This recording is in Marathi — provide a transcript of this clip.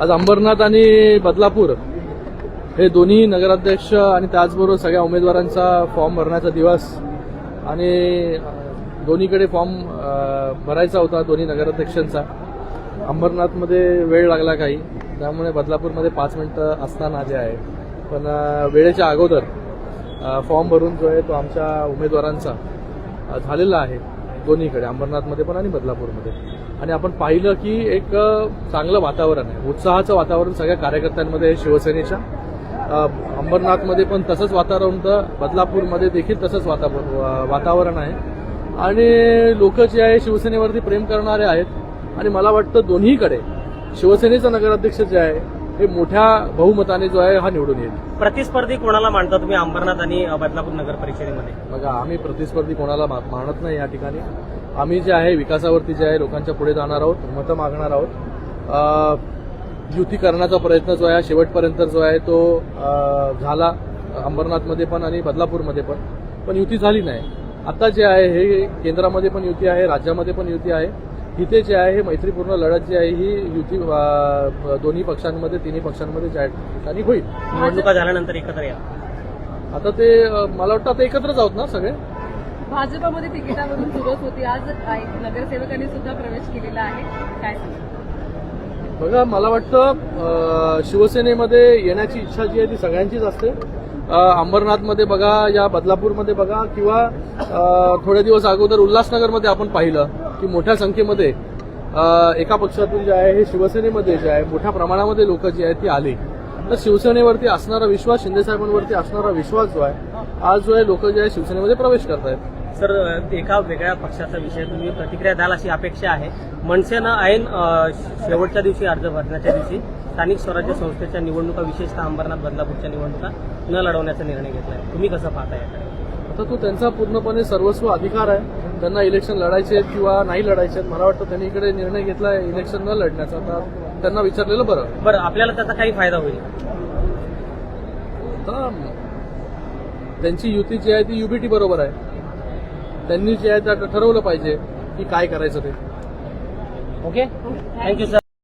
आज अंबरनाथ आणि बदलापूर हे दोन्ही नगराध्यक्ष आणि त्याचबरोबर सगळ्या उमेदवारांचा फॉर्म भरण्याचा दिवस आणि दोन्हीकडे फॉर्म भरायचा होता दोन्ही नगराध्यक्षांचा. अंबरनाथमध्ये वेळ लागला काही त्यामुळे बदलापूरमध्ये पाच मिनटं असताना जे आहे. पण वेळेच्या अगोदर फॉर्म भरून जो आहे तो आमच्या उमेदवारांचा झालेला आहे. दोन्हीकडे अंबरनाथमध्ये पण आणि बदलापूरमध्ये. आणि आपण पाहिलं की एक चांगलं वातावरण आहे. उत्साहाचं वातावरण सगळ्या कार्यकर्त्यांमध्ये आहे शिवसेनेच्या अंबरनाथमध्ये पण तसंच वातावरण होतं. बदलापूरमध्ये देखील तसंच वातावरण वातावरण आहे. आणि लोक जे आहे शिवसेनेवरती प्रेम करणारे आहेत. आणि मला वाटतं दोन्हीकडे शिवसेनेचा नगराध्यक्ष जे आहे हे मोठ्या बहुमताने जो आहे हा निवडून येईल. प्रतिस्पर्धी कोणाला मांडता तुम्ही अंबरनाथ आणि बदलापूर नगर परिषदेमध्ये? बघा आम्ही प्रतिस्पर्धी कोणाला मानत नाही या ठिकाणी. आम्ही जे आहे विकासावरती जे आहे लोकांच्या पुढे जाणार आहोत मतं मागणार आहोत. युती करण्याचा प्रयत्न जो आहे शेवटपर्यंत जो आहे तो झाला. अंबरनाथमध्ये पण आणि बदलापूरमध्ये पण. पण युती झाली नाही. आता जे आहे हे केंद्रामध्ये पण युती आहे राज्यामध्ये पण युती आहे. इथे जे आहे हे मैत्रीपूर्ण लढत जी आहे ही युती दोन्ही पक्षांमध्ये तिन्ही पक्षांमध्ये ज्या ठिकाणी होईल. निवडणुका झाल्यानंतर एकत्र या. आता ते मला वाटतं आता एकत्रच आहोत ना सगळे? भाजपामध्ये तिकिटावरून सुरुवात होती. आज एक नगरसेवकांनी सुद्धा प्रवेश केलेला आहे. काय बघा मला वाटतं शिवसेनेमध्ये येण्याची इच्छा जी आहे ती सगळ्यांचीच असते. अंबरनाथमध्ये बघा या बदलापूरमध्ये बघा किंवा थोडे दिवस अगोदर उल्हासनगरमध्ये आपण पाहिलं की मोठ्या संख्येमध्ये एका पक्षातून जे आहे हे शिवसेनेमध्ये जे आहे मोठ्या प्रमाणामध्ये लोक जी आहेत ती आली. तर शिवसेनेवरती असणारा विश्वास शिंदेसाहेबांवरती असणारा विश्वास जो आहे आज जो आहे लोक जे आहे शिवसेनेमध्ये प्रवेश करतायत. सर एका वेगळ्या पक्षाचा विषय तुम्ही प्रतिक्रिया द्याल अशी अपेक्षा आहे. मनसेनं ऐन शेवटच्या दिवशी अर्ज भरण्याच्या दिवशी स्थानिक स्वराज्य संस्थेच्या निवडणुका विशेषतः अंबरनाथ बदलापूरच्या निवडणुका न लढवण्याचा निर्णय घेतलाय. तुम्ही कसं पाहता याकडे? आता तो त्यांचा पूर्णपणे सर्वस्व अधिकार आहे. त्यांना इलेक्शन लढायचे आहेत किंवा नाही लढायचे आहेत मला वाटतं त्यांनी इकडे निर्णय घेतलाय इलेक्शन न लढण्याचा. तर त्यांना विचारलेलं बरं. बरं आपल्याला त्याचा काही फायदा होईल. त्यांची युती जी आहे ती युबीटी बरोबर आहे. त्यांनी जे आहे ठरवलं पाहिजे की काय करायचं ते. Okay thank you sir